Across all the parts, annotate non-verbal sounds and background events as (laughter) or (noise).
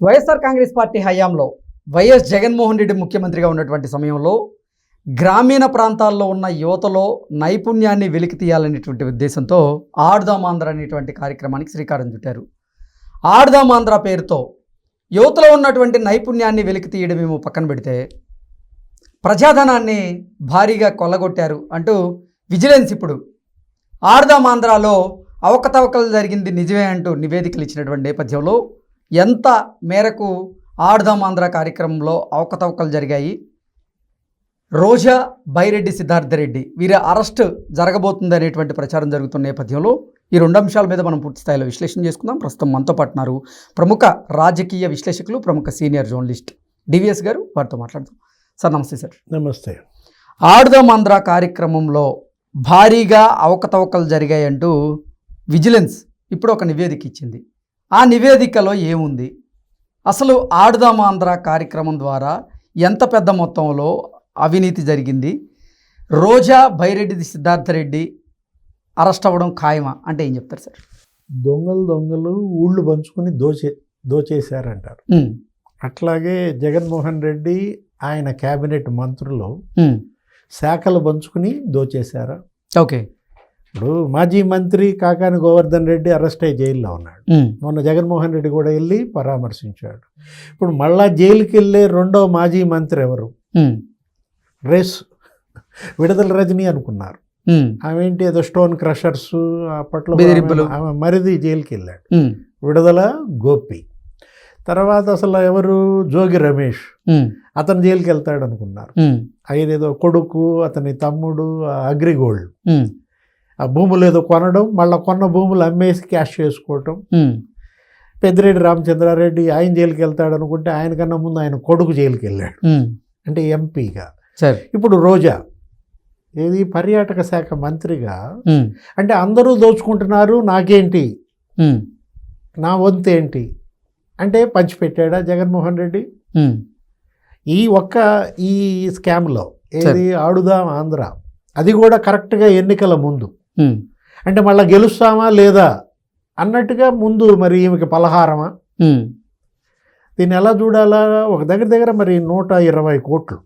YSR Congress party హయాంలో YS Jaganmohan Reddy ముఖ్యమంత్రిగా ఉన్నటువంటి సమయంలో గ్రామీణ ప్రాంతాల్లో ఉన్న యువతలో నైపుణ్యాన్ని వెలికి తీయాలనేటువంటి ఉద్దేశంతో ఆడుదాం ఆంధ్ర అనేటువంటి కార్యక్రమానికి శ్రీకారం చుట్టారు. ఆడుదాం ఆంధ్ర పేరుతో యువతలో ఉన్నటువంటి నైపుణ్యాన్ని వెలికి తీయడమేమో పక్కన పెడితే ప్రజాధనాన్ని భారీగా కొల్లగొట్టారు అంటూ విజిలెన్స్ ఇప్పుడు ఆడుదాం ఆంధ్రాలో అవకతవకలు జరిగింది నిజమే అంటూ నివేదికలు ఇచ్చినటువంటి నేపథ్యంలో ఎంత మేరకు ఆడుదాం ఆంధ్ర కార్యక్రమంలో అవకతవకలు జరిగాయి? రోజా బైరెడ్డి సిద్ధార్థరెడ్డి వీరి అరెస్ట్ జరగబోతుంది అనేటువంటి ప్రచారం జరుగుతున్న నేపథ్యంలో ఈ రెండు అంశాల మీద మనం పూర్తి స్థాయిలో విశ్లేషణ చేసుకుందాం. ప్రస్తుతం మనతో పాటున్నారు ప్రముఖ రాజకీయ విశ్లేషకులు ప్రముఖ సీనియర్ జర్నలిస్ట్ డివిఎస్ గారు. వారితో మాట్లాడదాం. సార్ నమస్తే సార్. నమస్తే. ఆడుదాం ఆంధ్ర కార్యక్రమంలో భారీగా అవకతవకలు జరిగాయంటూ విజిలెన్స్ ఇప్పుడు ఒక నివేదిక ఇచ్చింది. ఆ నివేదికలో ఏముంది? అసలు ఆడుదాం ఆంధ్ర కార్యక్రమం ద్వారా ఎంత పెద్ద మొత్తంలో అవినీతి జరిగింది? రోజా బైరెడ్డి సిద్ధార్థరెడ్డి అరెస్ట్ అవ్వడం ఖాయమా? అంటే ఏం చెప్తారు సార్? దొంగలు దొంగలు ఊళ్ళు పంచుకొని దోచే దోచేశారంటారు. అట్లాగే జగన్మోహన్ రెడ్డి ఆయన కేబినెట్ మంత్రులు శాఖలు పంచుకుని దోచేశారా? ఓకే. ఇప్పుడు మాజీ మంత్రి కాకాని గోవర్ధన్ రెడ్డి అరెస్ట్ అయ్యి జైల్లో ఉన్నాడు. మొన్న జగన్మోహన్ రెడ్డి కూడా వెళ్ళి పరామర్శించాడు. ఇప్పుడు మళ్ళా జైలుకి వెళ్ళే రెండో మాజీ మంత్రి ఎవరు? రేస్. విడుదల రజని అనుకున్నారు. ఆమె ఏంటి? ఏదో స్టోన్ క్రషర్స్ అప్పట్లో. ఆమె- మరిది జైలుకి వెళ్ళాడు విడుదల గోపి. తర్వాత అసలు ఎవరు? జోగి రమేష్. అతను జైలుకి వెళ్తాడు అనుకున్నారు ఆయన ఏదో కొడుకు అతని తమ్ముడు అగ్రిగోల్డ్. ఆ భూములు ఏదో కొనడం మళ్ళీ కొన్న భూములు అమ్మేసి క్యాష్ చేసుకోవటం. పెద్దిరెడ్డి రామచంద్రారెడ్డి ఆయన జైలుకి వెళ్తాడు అనుకుంటే ఆయన కన్నా ముందు ఆయన కొడుకు జైలుకి వెళ్ళాడు. అంటే ఎంపీగా. సరే. ఇప్పుడు రోజా ఏది పర్యాటక శాఖ మంత్రిగా అంటే అందరూ దోచుకుంటున్నారు నాకేంటి? నా వంతు ఏంటి? అంటే పంచిపెట్టాడా జగన్మోహన్ రెడ్డి? ఈ ఒక్క ఈ స్కామ్లో ఏది ఆడుదాం ఆంధ్ర అది కూడా కరెక్ట్గా ఎన్నికల ముందు. అంటే మళ్ళీ గెలుస్తామా లేదా అన్నట్టుగా ముందు మరి ఈమెకి పలహారమా? దీన్ని ఎలా చూడాలా? ఒక దగ్గర దగ్గర మరి నూట ఇరవై కోట్లు.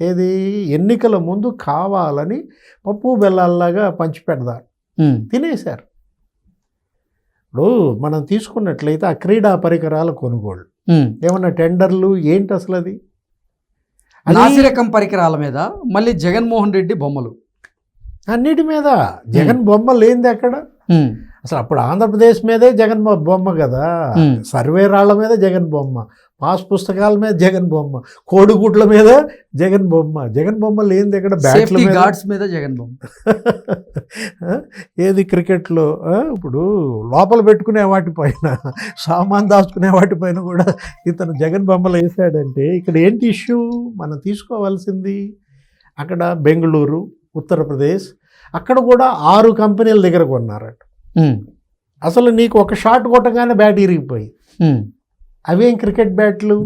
ఏది? ఎన్నికల ముందు కావాలని పప్పు బెల్లాల్లాగా పంచిపెడదారు తినేశారు. ఇప్పుడు మనం తీసుకున్నట్లయితే ఆ క్రీడా పరికరాల కొనుగోళ్ళు. ఏమన్నా టెండర్లు? ఏంటి అసలు అది అది నాసిరకం పరికరాల మీద మళ్ళీ జగన్మోహన్ రెడ్డి బొమ్మలు. అన్నిటి మీద. జగన్ బొమ్మ లేనిది ఎక్కడ? ఉమ్, అసలు అప్పుడు ఆంధ్రప్రదేశ్ మీదే జగన్ బొమ్మ కదా. సర్వే రాళ్ళ మీద జగన్ బొమ్మ. పాస్ పుస్తకాల మీద జగన్ బొమ్మ. కోడిగుడ్ల మీద జగన్ బొమ్మ. జగన్ బొమ్మ లేనిది ఎక్కడ? బ్యాట్ల మీద? గార్డ్స్ మీద జగన్ బొమ్మ? (laughs) ఏది క్రికెట్లో? ఇప్పుడు లోపల పెట్టుకునే వాటిపైన సామాన్ దాచుకునే వాటిపైన కూడా ఇతను జగన్ బొమ్మలు వేసాడంటే ఇక్కడ ఏంటి ఇష్యూ మనం తీసుకోవాల్సింది అక్కడ బెంగళూరు ఉత్తరప్రదేశ్ అక్కడ కూడా ఆరు కంపెనీల దగ్గర కొన్నారట. అసలు నీకు ఒక షాట్ కొట్టగానే బ్యాట్ ఇరిగిపోయి అవేం క్రికెట్ బ్యాట్లు?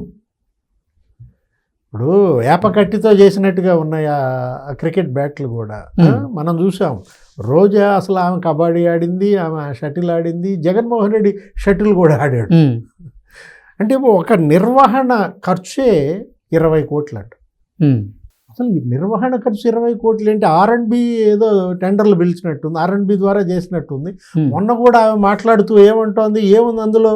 ఇప్పుడు వేప కట్టితో చేసినట్టుగా ఉన్నాయి ఆ క్రికెట్ బ్యాట్లు కూడా. మనం చూసాం. రోజా అసలు ఆమె కబడ్డీ ఆడింది ఆమె షటిల్ ఆడింది జగన్మోహన్ రెడ్డి షటిల్ కూడా ఆడాడు. అంటే ఒక నిర్వహణ ఖర్చే ఇరవై కోట్లు అంట అసలు ఈ నిర్వహణ ఖర్చు ఇరవై కోట్లు ఏంటి? ఆర్ అండ్ బి ఏదో టెండర్లు పిలిచినట్టుంది ఆర్ అండ్ బి ద్వారా చేసినట్టుంది. మొన్న కూడా ఆమె మాట్లాడుతూ ఏమంటోంది? ఏముంది అందులో?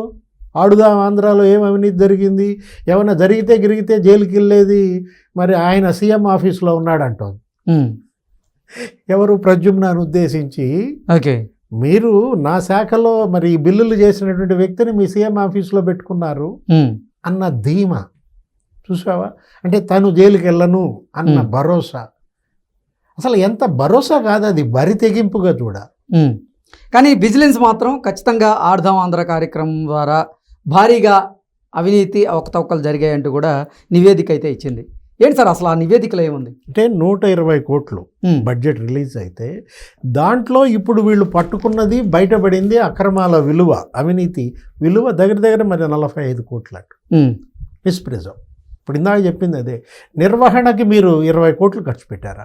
ఆడుదాం ఆంధ్రాలో ఏం అవినీతి జరిగింది? ఏమైనా జరిగితే గిరిగితే జైలుకి వెళ్ళేది మరి ఆయన సీఎం ఆఫీస్లో ఉన్నాడంటోంది. ఎవరు? ప్రద్యుమ్నాన్ని ఉద్దేశించి ఓకే. మీరు నా శాఖలో మరి ఈ బిల్లులు చేసినటువంటి వ్యక్తిని మీ సీఎం ఆఫీస్లో పెట్టుకున్నారు అన్న ధీమా. చూసావా? అంటే తను జైలుకి వెళ్ళను అన్న. భరోసా. అసలు ఎంత భరోసా కాదు అది బరి తెగింపుగా చూడ. కానీ విజిలెన్స్ మాత్రం ఖచ్చితంగా ఆర్ధం ఆంధ్ర కార్యక్రమం ద్వారా భారీగా అవినీతి అవకతవకలు జరిగాయంటూ కూడా నివేదిక అయితే ఇచ్చింది. ఏంటి సార్ అసలు ఆ నివేదికలో ఏముంది? అంటే నూట ఇరవై కోట్లు బడ్జెట్ రిలీజ్ అయితే దాంట్లో ఇప్పుడు వీళ్ళు పట్టుకున్నది బయటపడింది అక్రమాల విలువ అవినీతి విలువ దగ్గర దగ్గర మరి నలభై ఐదు కోట్లట ఉమ్, మిస్ప్రిజం ఇప్పుడు ఇందాక చెప్పింది అదే. నిర్వహణకి మీరు ఇరవై కోట్లు ఖర్చు పెట్టారా?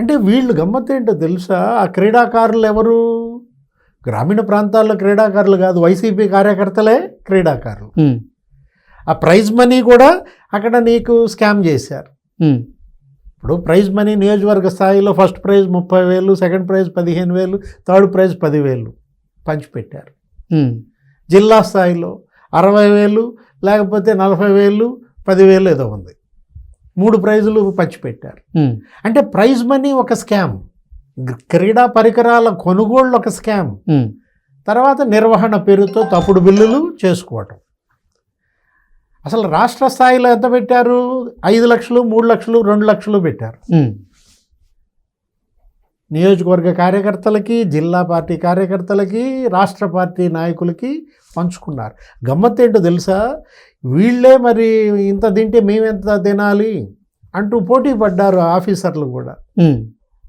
అంటే వీళ్ళు గమ్మత్తేంటో తెలుసా? ఆ క్రీడాకారులు ఎవరు? గ్రామీణ ప్రాంతాల్లో క్రీడాకారులు కాదు వైసీపీ కార్యకర్తలే క్రీడాకారులు. ఆ ప్రైజ్ మనీ కూడా అక్కడ నీకు స్కామ్ చేశారు. ఇప్పుడు ప్రైజ్ మనీ నియోజకవర్గ స్థాయిలో ఫస్ట్ ప్రైజ్ ముప్పై వేలు సెకండ్ ప్రైజ్ పదిహేను వేలు థర్డ్ ప్రైజ్ పదివేలు పంచిపెట్టారు. జిల్లా స్థాయిలో అరవై వేలు లేకపోతే నలభై వేలు పదివేలు ఏదో ఉంది. మూడు ప్రైజులు పంచిపెట్టారు. అంటే ప్రైజ్ మనీ ఒక స్కామ్. క్రీడా పరికరాల కొనుగోళ్ళు ఒక స్కామ్. తర్వాత నిర్వహణ పేరుతో తప్పుడు బిల్లులు చేసుకోవటం. అసలు రాష్ట్ర స్థాయిలో ఎంత పెట్టారు? ఐదు లక్షలు మూడు లక్షలు రెండు లక్షలు పెట్టారు. నియోజకవర్గ కార్యకర్తలకి జిల్లా పార్టీ కార్యకర్తలకి రాష్ట్ర పార్టీ నాయకులకి పంచుకున్నారు. గమ్మత్ ఏంటో తెలుసా? వీళ్ళే మరి ఇంత తింటే మేమెంత తినాలి అంటూ పోటీ పడ్డారు ఆఫీసర్లు కూడా.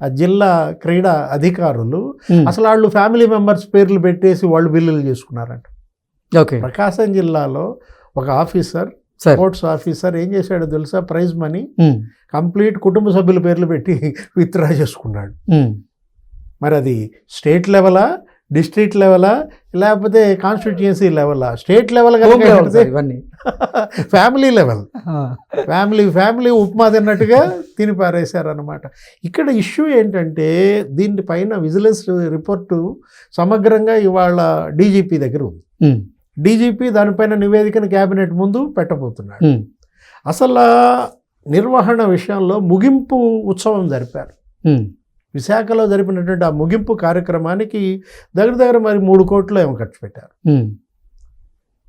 ఆ జిల్లా క్రీడా అధికారులు. అసలు వాళ్ళు ఫ్యామిలీ మెంబర్స్ పేర్లు పెట్టేసి వాళ్ళు బిల్లులు చేసుకున్నారంట. ఓకే. ప్రకాశం జిల్లాలో ఒక ఆఫీసర్ సార్. స్పోర్ట్స్ ఆఫీసర్ ఏం చేశాడో తెలుసా? ప్రైజ్ మనీ కంప్లీట్ కుటుంబ సభ్యుల పేర్లు పెట్టి (laughs) విత్డ్రా చేసుకున్నాడు. మరి అది స్టేట్ లెవెలా? డిస్ట్రిక్ట్ లెవెలా? లేకపోతే కాన్స్టిట్యుయెన్సీ లెవెలా? స్టేట్ లెవెల్ ఇవన్నీ. (laughs) Family level. Family family upma తిన్నట్టుగా తిని పారేశారనమాట ఇక్కడ ఇష్యూ ఏంటంటే దీనిపైన విజిలెన్స్ రిపోర్టు సమగ్రంగా ఇవాళ డీజీపీ దగ్గర ఉంది. డీజీపీ దానిపైన నివేదికను క్యాబినెట్ ముందు పెట్టబోతున్నాడు. అసలు నిర్వహణ విషయంలో ముగింపు ఉత్సవం జరిపారు. విశాఖలో జరిపినటువంటి ఆ ముగింపు కార్యక్రమానికి దగ్గర దగ్గర మరి మూడు కోట్లు ఏమో ఖర్చు పెట్టారు.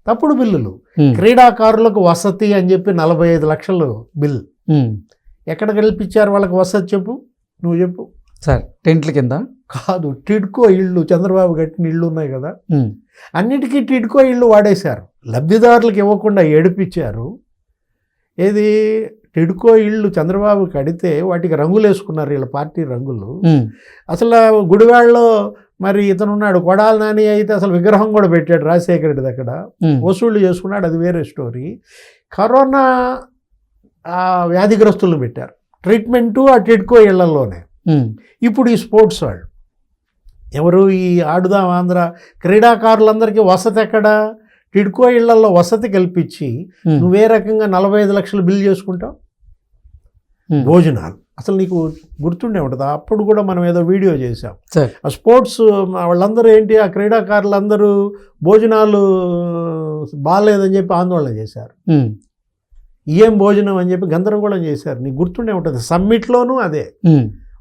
తప్పుడు బిల్లులు. క్రీడాకారులకు వసతి అని చెప్పి నలభై ఐదు లక్షలు బిల్. ఎక్కడ కల్పించారు వాళ్ళకి వసతి చెప్పు? నువ్వు చెప్పు. సార్ టెంట్ల కింద? కాదు టిడ్కో ఇళ్ళు చంద్రబాబు కట్టిన ఇళ్ళు ఉన్నాయి కదా. అన్నిటికీ టిడ్కో ఇళ్ళు వాడేశారు. లబ్ధిదారులకు ఇవ్వకుండా ఏడిపించారు. ఏది? టిడ్కో ఇళ్ళు చంద్రబాబు కడితే వాటికి రంగులు వేసుకున్నారు వీళ్ళ పార్టీ రంగులు. అసలు గుడివాడలో మరి ఇతను ఉన్నాడు కొడాల నాని అయితే అసలు విగ్రహం కూడా పెట్టాడు రాజశేఖర రెడ్డి దగ్గర. ఉమ్, వసూళ్ళు చేసుకున్నాడు అది వేరే స్టోరీ. కరోనా ఆ వ్యాధిగ్రస్తులను పెట్టారు. ట్రీట్మెంటు ఆ టిడ్కో ఇళ్ళలోనే. ఇప్పుడు ఈ స్పోర్ట్స్ వాళ్ళు. ఎవరు ఈ ఆడుదాం ఆంధ్ర క్రీడాకారులందరికీ వసతి ఎక్కడ? టిడ్కో ఇళ్ళలో వసతి కల్పించి నువ్వే రకంగా నలభై ఐదు లక్షలు బిల్ చేసుకుంటావు. భోజనాలు. అసలు నీకు గుర్తుండే ఉంటుంది? అప్పుడు కూడా మనం ఏదో వీడియో చేసాం ఆ స్పోర్ట్స్ వాళ్ళందరూ ఏంటి ఆ క్రీడాకారులందరూ భోజనాలు బాగాలేదని చెప్పి ఆందోళన చేశారు. ఏం భోజనం అని చెప్పి గందరగోళం చేశారు. నీకు గుర్తుండే ఉంటుంది? సమ్మిట్లోనూ అదే.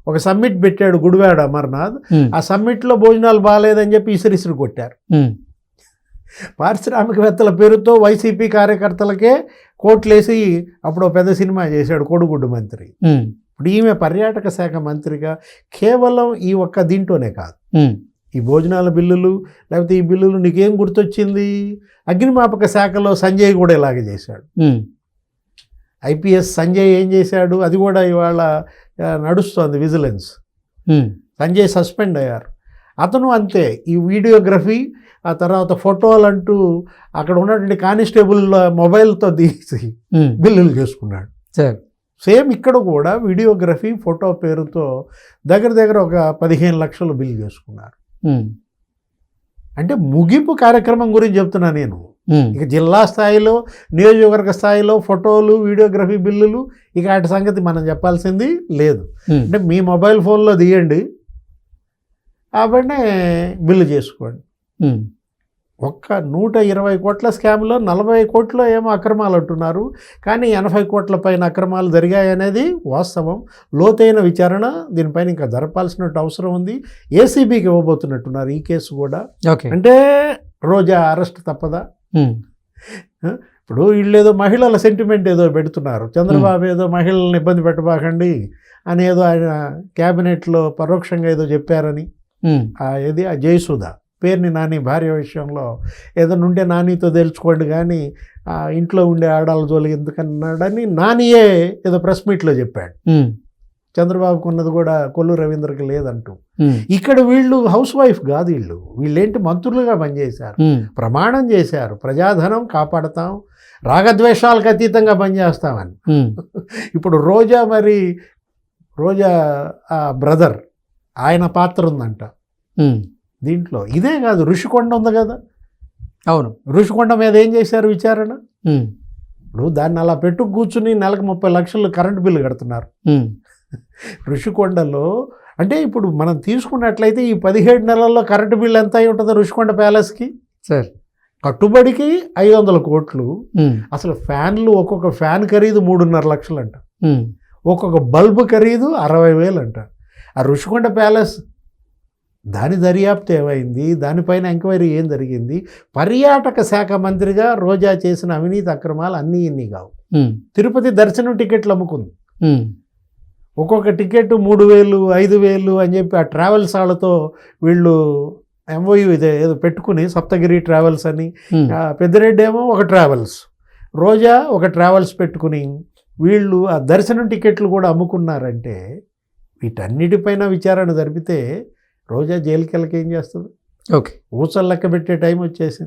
ఒక సమ్మిట్ పెట్టాడు గుడివాడ అమర్నాథ్. ఆ సమ్మిట్లో భోజనాలు బాగాలేదని చెప్పి ఇసిరిసిరి కొట్టారు. పారిశ్రామికవేత్తల పేరుతో వైసీపీ కార్యకర్తలకే కోట్లేసి అప్పుడు పెద్ద సినిమా చేశాడు కోడిగుడ్డు మంత్రి. ఇప్పుడు ఈమె పర్యాటక శాఖ మంత్రిగా కేవలం ఈ ఒక్క దీంట్లోనే కాదు. ఈ భోజనాల బిల్లులు లేకపోతే ఈ బిల్లులు నీకేం గుర్తొచ్చింది? అగ్నిమాపక శాఖలో సంజయ్ కూడా ఇలాగే చేశాడు. ఐపీఎస్ సంజయ్ ఏం చేశాడు? అది కూడా ఇవాళ నడుస్తోంది విజిలెన్స్. సంజయ్ సస్పెండ్ అయ్యారు. అతను అంతే ఈ వీడియోగ్రఫీ ఆ తర్వాత ఫోటోలు అంటూ అక్కడ ఉన్నటువంటి కానిస్టేబుల్ మొబైల్తో తీసి బిల్లులు చేసుకున్నాడు. సార్. సేమ్ ఇక్కడ కూడా వీడియోగ్రఫీ ఫోటో పేరుతో దగ్గర దగ్గర ఒక పదిహేను లక్షలు బిల్ చేసుకున్నారు. అంటే ముగింపు కార్యక్రమం గురించి చెప్తున్నా నేను. ఇక జిల్లా స్థాయిలో నియోజకవర్గ స్థాయిలో ఫోటోలు వీడియోగ్రఫీ బిల్లులు ఇక వాటి సంగతి మనం చెప్పాల్సింది లేదు. అంటే మీ మొబైల్ ఫోన్లో తీయండి. కాబట్టి బిల్లు చేసుకోండి. ఒక్క నూట ఇరవై కోట్ల స్కామ్లో నలభై కోట్లు ఏమో అక్రమాలు అంటున్నారు. కానీ ఎనభై కోట్ల పైన అక్రమాలు జరిగాయనేది వాస్తవం. లోతైన విచారణ దీనిపైన ఇంకా జరపాల్సిన అవసరం ఉంది. ఏసీబీకి ఇవ్వబోతున్నట్టున్నారు ఈ కేసు కూడా. ఓకే. అంటే రోజా అరెస్ట్ తప్పదా? ఇప్పుడు వీళ్ళు ఏదో మహిళల సెంటిమెంట్ ఏదో పెడుతున్నారు. చంద్రబాబు ఏదో మహిళలను ఇబ్బంది పెట్టబాకండి అని ఏదో ఆయన క్యాబినెట్లో పరోక్షంగా ఏదో చెప్పారని. ఏది? ఆ జయసుధ. పేరుని నాని భార్య విషయంలో ఏదైనా ఉంటే నానితో తెలుసుకోండి కానీ ఇంట్లో ఉండే ఆడాల జోలికి ఎందుకన్నాడని నానియే ఏదో ప్రెస్ మీట్లో చెప్పాడు. చంద్రబాబుకు ఉన్నది కూడా కొల్లు రవీంద్రకి లేదంటూ. ఇక్కడ వీళ్ళు హౌస్ వైఫ్ కాదు వీళ్ళు. వీళ్ళేంటి మంత్రులుగా పనిచేశారు? ప్రమాణం చేశారు. ప్రజాధనం కాపాడతాం. రాగద్వేషాలకు అతీతంగా పనిచేస్తామని. ఇప్పుడు రోజా మరి రోజా ఆ బ్రదర్ ఆయన పాత్ర ఉందంట. దీంట్లో ఇదే కాదు ఋషికొండ ఉంది కదా. అవును. ఋషికొండ మీద ఏం చేశారు విచారణ? ఇప్పుడు దాన్ని అలా పెట్టు కూర్చుని నెలకు ముప్పై లక్షలు కరెంట్ బిల్లు కడుతున్నారు. ఋషికొండలో అంటే ఇప్పుడు మనం తీసుకున్నట్లయితే ఈ పదిహేడు నెలల్లో కరెంటు బిల్లు ఎంత అయి ఉంటుందో ఋషికొండ ప్యాలెస్కి? సార్. కట్టుబడికి ఐదు వందల కోట్లు. అసలు ఫ్యాన్లు ఒక్కొక్క ఫ్యాన్ ఖరీదు మూడున్నర లక్షలు అంట ఒక్కొక్క బల్బు ఖరీదు అరవై వేలు అంట ఆ ఋషికొండ ప్యాలెస్ దాని దర్యాప్తు ఏమైంది? దానిపైన ఎంక్వైరీ ఏం జరిగింది? పర్యాటక శాఖ మంత్రిగా రోజా చేసిన అవినీతి అక్రమాలు అన్నీ ఇన్ని కావు. తిరుపతి దర్శనం టికెట్లు అమ్ముకుంది. ఒక్కొక్క టికెట్ మూడు వేలు ఐదు వేలు అని చెప్పి ఆ ట్రావెల్స్ వాళ్ళతో వీళ్ళు ఎంఓయూ ఇదే ఏదో పెట్టుకుని సప్తగిరి ట్రావెల్స్ అని పెద్దిరెడ్డి ఏమో ఒక ట్రావెల్స్ రోజా ఒక ట్రావెల్స్ పెట్టుకుని వీళ్ళు ఆ దర్శనం టికెట్లు కూడా అమ్ముకున్నారంటే వీటన్నిటిపైన విచారణ జరిపితే రోజా జైలుకి వెళ్ళకి ఏం చేస్తుంది? ఓకే. ఊసలు లెక్క పెట్టే టైం వచ్చేసింది.